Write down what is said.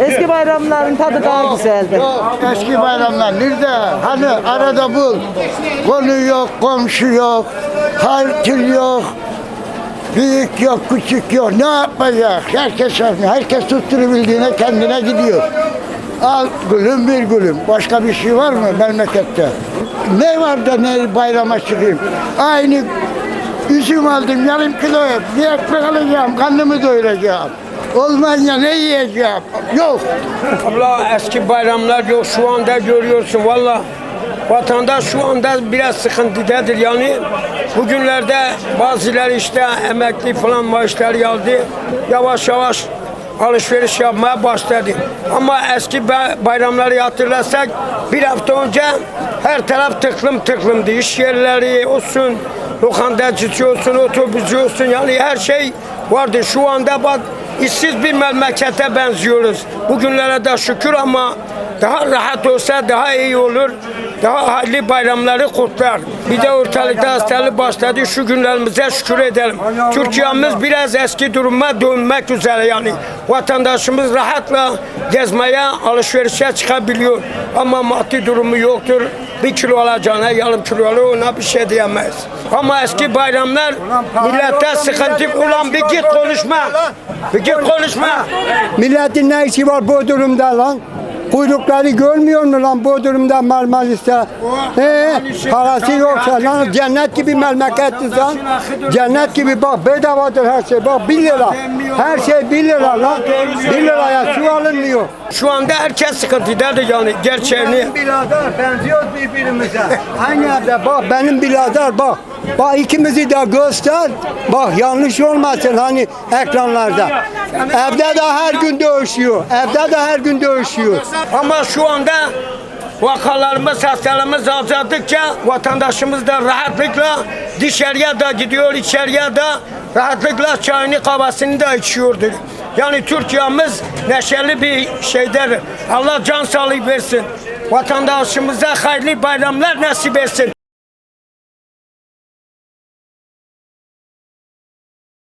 Eski bayramların tadı daha güzeldi. Eski bayramlar nerede? Hani arada bul. Konu yok, komşu yok, hartır yok. Büyük yok, küçük yok. Ne yapacak? Herkes herkes tutturabildiğine kendine gidiyor. Al gülüm bir gülüm. Başka bir şey var mı memlekette? Ne var da ne bayrama çıkayım? Aynı üzüm aldım yarım kilo. Bir ekmek alacağım, karnımı doyuracağım. Olmayınca ne yiyeceğim? Yok. Abla eski bayramlar yok şu anda görüyorsun valla. Vatandaş şu anda biraz sıkıntıdadır yani. Bugünlerde bazıları işte emekli falan maaşları aldı. Yavaş yavaş alışveriş yapmaya başladı. Ama eski ba- bayramları hatırlasak bir hafta önce her taraf tıklım tıklımdı. İş yerleri olsun, lokantacısı olsun, otobüsü olsun yani her şey vardı. Şu anda bak işsiz bir memlekete benziyoruz. Bugünlere de şükür ama daha rahat olsa daha iyi olur. Daha hayırlı bayramları kutlar. Bir de ortalıkta hastalık başladı. Şu günlerimize şükür edelim. Türkiye'miz biraz eski duruma dönmek üzere yani. Vatandaşımız rahatla gezmeye, alışverişe çıkabiliyor. Ama maddi durumu yoktur. Bir kilo alacağına yarım kilo alır, ona bir şey diyemeyiz. Ama eski bayramlar millete sıkıntı. Ulan bir git konuşma. Bir git konuşma. Milletin ne işi var bu durumda lan? Kuyrukları görmüyor mu lan bu durumda Marmaris'te? He, parası yoksa lan cennet gibi memlekettiz lan. Cennet gibi bak bedavadır her şey. Bak 1 lira. Her şey 1 lira lan. 1 liraya su alınmıyor. Şu anda herkes sıkıntıdadır yani gerçeğini. Birader benziyoruz birbirimize. Aynı yerde bak benim birader bak. Bak ikimizi de göster. Bak yanlış olmasın hani ekranlarda. Evde de her gün dövüşüyor. Evde de her gün dövüşüyor. Ama şu anda vakalarımız, hastalarımız azaldıkça vatandaşımız da rahatlıkla dışarıya da gidiyor, içeriye de rahatlıkla çayını kahvesini de içiyordur. Yani Türkiye'miz neşeli bir şeydir. Allah can sağlığı versin. Vatandaşımıza hayırlı bayramlar nasip etsin.